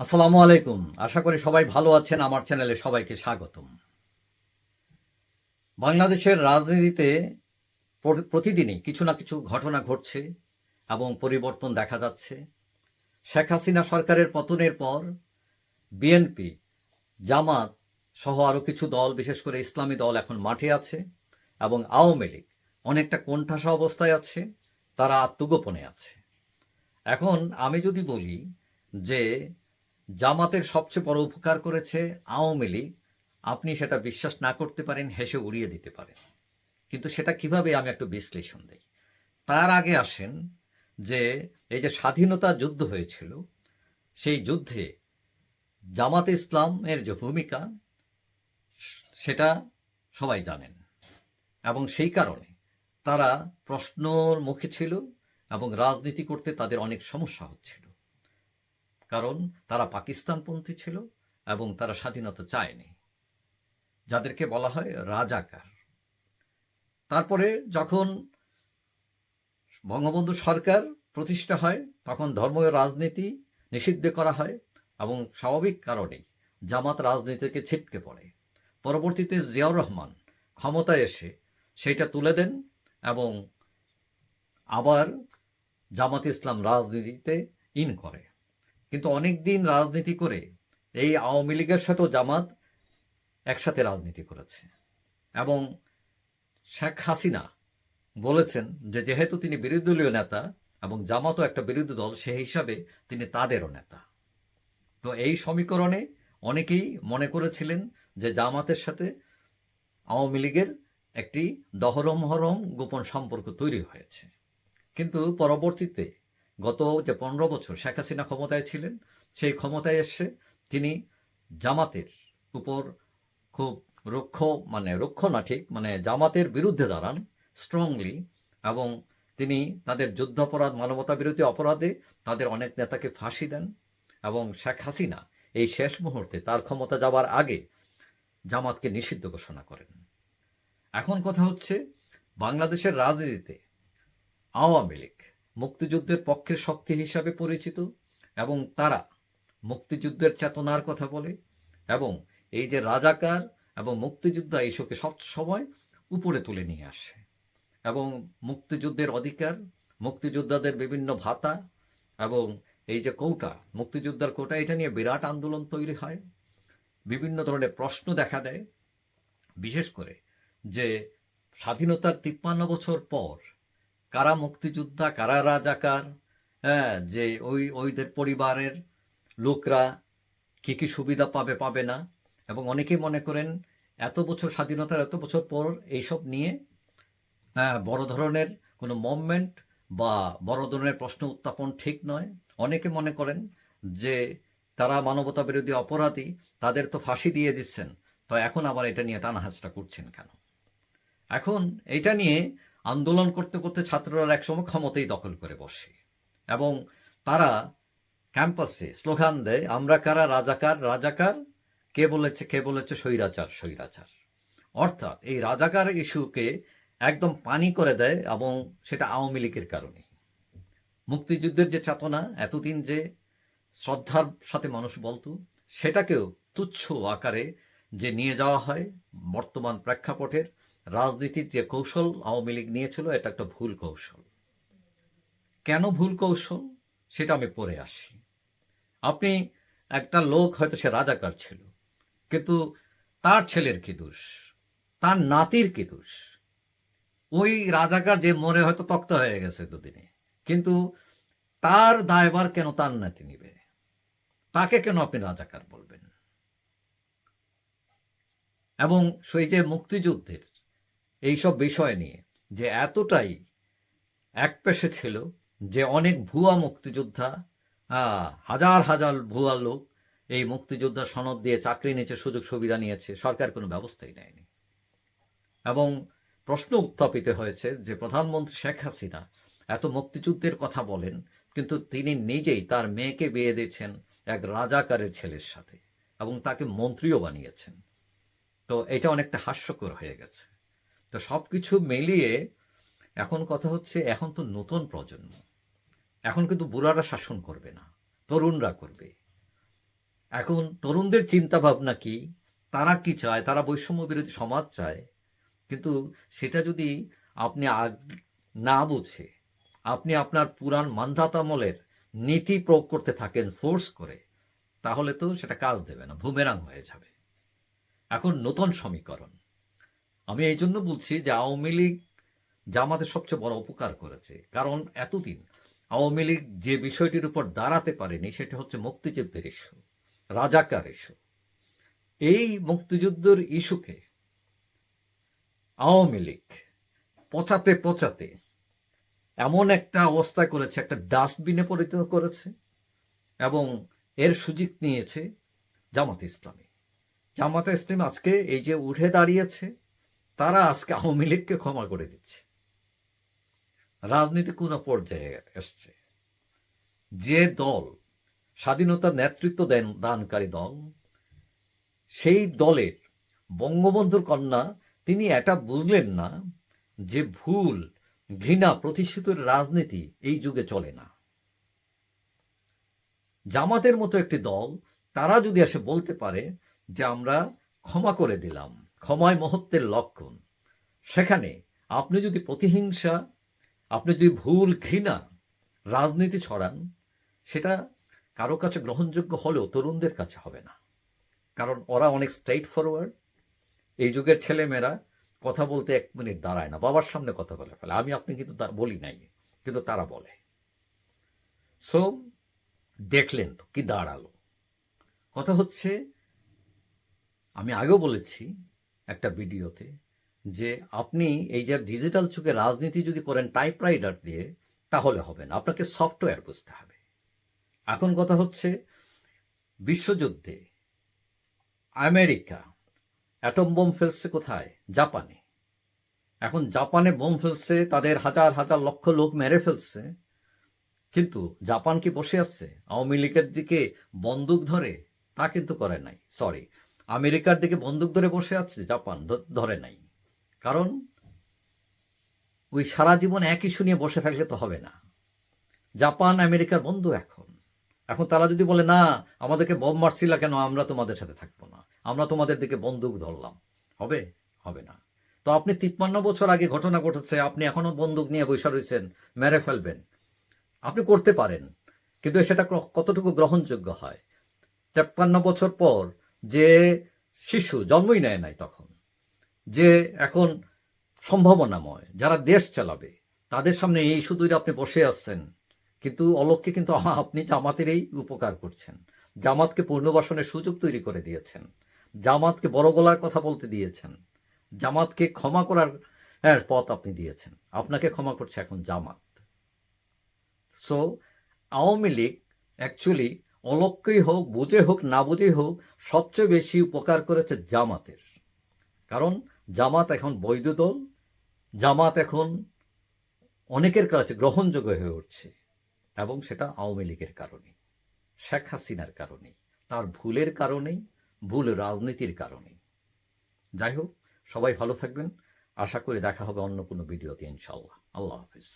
আসসালামু আলাইকুম। আশা করি সবাই ভালো আছেন। আমার চ্যানেলে সবাইকে স্বাগতম। বাংলাদেশের রাজনীতিতে প্রতিদিনই কিছু না কিছু ঘটনা ঘটছে এবং পরিবর্তন দেখা যাচ্ছে। শেখ হাসিনা সরকারের পতনের পর বিএনপি, জামাত সহ আরও কিছু দল, বিশেষ করে ইসলামী দল এখন মাঠে আছে এবং আওয়ামী লীগ অনেকটা কোণঠাসা অবস্থায় আছে, তারা আত্মগোপনে আছে। এখন আমি যদি বলি যে জামাতের সবচেয়ে বড় উপকার করেছে আওয়ামী লীগ। আপনি সেটা বিশ্বাস না করতে পারেন, হেসে উড়িয়ে দিতে পারেন। কিন্তু সেটা কীভাবে আমি একটু বিশ্লেষণ দিই? তার আগে আসেন যে, এই যে স্বাধীনতা যুদ্ধ হয়েছিল, সেই যুদ্ধে জামাতে ইসলামের যে ভূমিকা, সেটা সবাই জানেন। এবং সেই কারণে তারা প্রশ্নর মুখে ছিল এবং রাজনীতি করতে তাদের অনেক সমস্যা হচ্ছিল। কারণ তারা পাকিস্তানপন্থী ছিল এবং তারা স্বাধীনতা চায়নি। যাদেরকে বলা হয় রাজাকার। তারপরে যখন বঙ্গবন্ধু সরকার প্রতিষ্ঠা হয়, তখন ধর্মীয় রাজনীতি নিষিদ্ধ করা হয় এবং স্বাভাবিক কারণেই জামাত রাজনীতিকে ছিটকে পড়ে। পরবর্তীতে জিয়াউর রহমান ক্ষমতায় এসে সেইটা তুলে দেন এবং আবার জামাত ইসলাম রাজনীতিতে ইন করে। কিন্তু অনেক দিন রাজনীতি করে এই আওয়ামী লীগের সাথেও জামাত একসাথে রাজনীতি করেছে। এবং শেখ হাসিনা বলেছেন যে, যেহেতু তিনি বিরোধী দলীয় নেতা এবং জামাতও একটা বিরোধী দল, সেই হিসাবে তিনি তাদেরও নেতা। তো এই সমীকরণে অনেকেই মনে করেছিলেন যে, জামাতের সাথে আওয়ামী লীগের একটি দহরম হরম গোপন সম্পর্ক তৈরি হয়েছে। কিন্তু পরবর্তীতে গত যে পনেরো বছর শেখ হাসিনা ক্ষমতায় ছিলেন, সেই ক্ষমতায় এসে তিনি জামাতের উপর খুব রুক্ষ মানে রক্ষ না ঠিক মানে জামাতের বিরুদ্ধে দাঁড়ান স্ট্রংলি এবং তিনি তাদের যুদ্ধাপরাধ মানবতা বিরোধী অপরাধে তাদের অনেক নেতাকে ফাঁসি দেন এবং শেখ হাসিনা এই শেষ মুহূর্তে তার ক্ষমতা যাবার আগে জামাতকে নিষিদ্ধ ঘোষণা করেন। এখন কথা হচ্ছে বাংলাদেশের রাজনীতিতে আওয়ামী লীগ মুক্তিযুদ্ধের পক্ষের শক্তি হিসাবে পরিচিত এবং তারা মুক্তিযুদ্ধের চেতনার কথা বলে এবং এই যে রাজাকার এবং মুক্তিযোদ্ধা এইসবকে সবসময় উপরে তুলে নিয়ে আসে। এবং মুক্তিযুদ্ধের অধিকার, মুক্তিযোদ্ধাদের বিভিন্ন ভাতা এবং এই যে কৌটা, মুক্তিযোদ্ধার কোটা, এটা নিয়ে বিরাট আন্দোলন তৈরি হয়। বিভিন্ন ধরনের প্রশ্ন দেখা দেয়, বিশেষ করে যে স্বাধীনতার তিপ্পান্ন বছর পর কারা মুক্তিযোদ্ধা, কারা রাজাকার হ্যাঁ যে ওই, ওইদের পরিবারের লোকরা কি কি সুবিধা পাবে পাবে না। এবং অনেকেই মনে করেন এত বছর স্বাধীনতার এত বছর পর এইসব নিয়ে হ্যাঁ বড় ধরনের কোনো মুভমেন্ট বা বড় ধরনের প্রশ্ন উত্থাপন ঠিক নয়। অনেকে মনে করেন যে তারা মানবতা বিরোধী অপরাধী, তাদের তো ফাঁসি দিয়ে দিচ্ছেন। তো এখন আবার এটা নিয়ে টানাহাজটা করছেন কেন? এখন এটা নিয়ে আন্দোলন করতে করতে ছাত্ররা একসময় ক্ষমতাই দখল করে বসে। এবং তারা ক্যাম্পাসে স্লোগান দেয়, আমরা কারা? রাজাকার রাজাকার কে বলেছে কে বলেছে? স্বৈরাচার স্বৈরাচার। অর্থাৎ এই রাজাকার ইস্যুকে একদম পানি করে দেয় এবং সেটা আওয়ামী লীগের কারণে। মুক্তিযুদ্ধের যে চেতনা, এতদিন যে শ্রদ্ধার সাথে মানুষ বলতো, সেটাকেও তুচ্ছ আকারে যে নিয়ে যাওয়া হয় বর্তমান প্রেক্ষাপটের রাজনীতির যে কৌশল আওয়ামী লীগ নিয়েছিল, এটা একটা ভুল কৌশল। কেন ভুল কৌশল? সেটা আমি পরে আসি। আপনি একটা লোক হয়তো সে রাজাকার ছিল, কিন্তু তার ছেলের কি দোষ? তার নাতির কি দোষ? ওই রাজাকার যে মরে হয়তো তক্ত হয়ে গেছে দুদিনে, কিন্তু তার দায়বার কেন তার নাতি নিবে? তাকে কেন আপনি রাজাকার বলবেন? এবং সেই যে মুক্তিযুদ্ধের এইসব বিষয় নিয়ে যে এতটাই একপেশে ছিল যে অনেক ভুয়া মুক্তিযোদ্ধা হাজার হাজার ভুয়া লোক এই মুক্তিযোদ্ধা সনদ দিয়ে চাকরি নিয়েছে, সুযোগ সুবিধা নিয়েছে, সরকার কোনো ব্যবস্থাই নেয়নি। এবং প্রশ্ন উত্থাপিত হয়েছে যে প্রধানমন্ত্রী শেখ হাসিনা এত মুক্তিযুদ্ধের কথা বলেন, কিন্তু তিনি নিজেই তার মেয়েকে বিয়ে দিয়েছেন এক রাজাকারের ছেলের সাথে এবং তাকে মন্ত্রীও বানিয়েছেন। তো এটা অনেকটা হাস্যকর হয়ে গেছে। তো সব কিছু মিলিয়ে এখন কথা হচ্ছে, এখন তো নতুন প্রজন্ম। এখন কিন্তু বুড়ারা শাসন করবে না, তরুণরা করবে। এখন তরুণদের চিন্তা ভাবনা কি? তারা কি চায়? তারা বৈষম্য বিরোধী সমাজ চায়। কিন্তু সেটা যদি আপনি আগ- না বুঝে, আপনি আপনার পুরাণ মান্ধাতামলের নীতি প্রয়োগ করতে থাকেন ফোর্স করে, তাহলে তো সেটা কাজ দেবে না বুমেরাং হয়ে যাবে। এখন নতুন সমীকরণ। আমি এই জন্য বলছি যে আওয়ামী লীগ জামাতের সবচেয়ে বড় উপকার করেছে। কারণ এতদিন আওয়ামী লীগ যে বিষয়টির উপর দাঁড়াতে পারেনি, সেটা হচ্ছে মুক্তিযুদ্ধের ইস্যু রাজাকার ইস্যু এই মুক্তিযুদ্ধের ইস্যুকে আওয়ামী লীগ পচাতে পচাতে এমন একটা অবস্থা করেছে, একটা ডাস্টবিনে পরিণত করেছে এবং এর সুযোগ নিয়েছে জামাত ইসলামী। জামাত ইসলাম আজকে এই যে উঠে দাঁড়িয়েছে তারা আজকে আওয়ামী লীগকে ক্ষমা করে দিচ্ছে। রাজনীতি কোন পর্যায়ে এসছে। যে দল স্বাধীনতার নেতৃত্ব দেন দানকারী দল, সেই দলের বঙ্গবন্ধুর কন্যা, তিনি এটা বুঝলেন না যে ভুল, ঘৃণা প্রতিষ্ঠিতের রাজনীতি এই যুগে চলে না। জামাতের মতো একটি দল, তারা যদি এসে বলতে পারে যে আমরা ক্ষমা করে দিলাম ক্ষমায় মহত্বের লক্ষণ। সেখানে আপনি যদি প্রতিহিংসা, আপনি যদি ভুল ঘৃণা, রাজনীতি ছড়ান, সেটা কারও কাছে গ্রহণযোগ্য হলেও তরুণদের কাছে হবে না। কারণ ওরা অনেক স্ট্রেইট ফরওয়ার্ড এই যুগের ছেলেমেয়েরা কথা বলতে এক মিনিট দাঁড়ায় না, বাবার সামনে কথা বলে ফেলে। আমি আপনি কিন্তু বলি নাই, কিন্তু তারা বলে। সো দেখলেন তো, কি দাঁড়াল। কথা হচ্ছে, আমি আগেও বলেছি একটা ভিডিওতে যে আপনি এই যে ডিজিটাল যুগে রাজনীতি যদি করেন টাইপরাইটার দিয়ে, তাহলে হবে না। আপনাকে সফটওয়্যার বুঝতে হবে। এখন কথা হচ্ছে, বিশ্বযুদ্ধে আমেরিকা অ্যাটম বোম ফেলছে কোথায়? জাপানে। এখন জাপানে বোম ফেলছে, তাদের হাজার হাজার লক্ষ লোক মেরে ফেলছে। কিন্তু জাপান কি বসে আছে? আওয়ামী লীগের দিকে বন্দুক ধরে? তা কিন্তু করে নাই। সরি আমেরিকার দিকে বন্দুক ধরে বসে আছে, জাপান ধরে নাই। কারণ, ওই সারা জীবন এক ইস্যু নিয়ে বসে থাকলে তো হবে না। জাপান, আমেরিকার বন্ধু এখন। এখন তারা যদি বলে, না, আমাদেরকে বোম মারছিলা কেন? আমরা তোমাদের সাথে থাকব না। আমরা তোমাদের দিকে বন্দুক ধরলাম। হবে? হবে না। তো আপনি তিপ্পান্ন বছর আগে ঘটনা ঘটেছে, আপনি এখনও বন্দুক নিয়ে বসে রয়েছেন, মেরে ফেলবেন। আপনি করতে পারেন, কিন্তু সেটা কতটুকু গ্রহণযোগ্য হয়? তেপ্পান্ন বছর পর যে শিশু জন্মই নেয় নাই তখন, যে এখন সম্ভাবনাময়, যারা দেশ চালাবে, তাদের সামনে এই শুধুই আপনি বসে আছেন, কিন্তু অলক্ষ্যে কিন্তু আপনি জামাতেরই উপকার করছেন। জামাতকে পুনর্বাসনের সুযোগ তৈরি করে দিয়েছেন। জামাতকে বড় গলার কথা বলতে দিয়েছেন। জামাতকে ক্ষমা করার হ্যাঁ পথ আপনি দিয়েছেন। আপনাকে ক্ষমা করছে এখন জামাত। সো আওয়ামী লীগ অ্যাকচুয়ালি অলক্ষ্যই হোক, বুঝে হোক, না বুঝে হোক, সবচেয়ে বেশি উপকার করেছে জামাতের। কারণ জামাত এখন বৈধ দল, জামাত এখন অনেকের কাছে গ্রহণযোগ্য হয়ে উঠছে এবং সেটা আওয়ামী লীগের কারণে শেখ হাসিনার কারণে তার ভুলের কারণেই, ভুল রাজনীতির কারণেই। যাই হোক, সবাই ভালো থাকবেন। আশা করি দেখা হবে অন্য কোনো ভিডিওতে ইনশাল্লাহ আল্লাহ হাফিজ।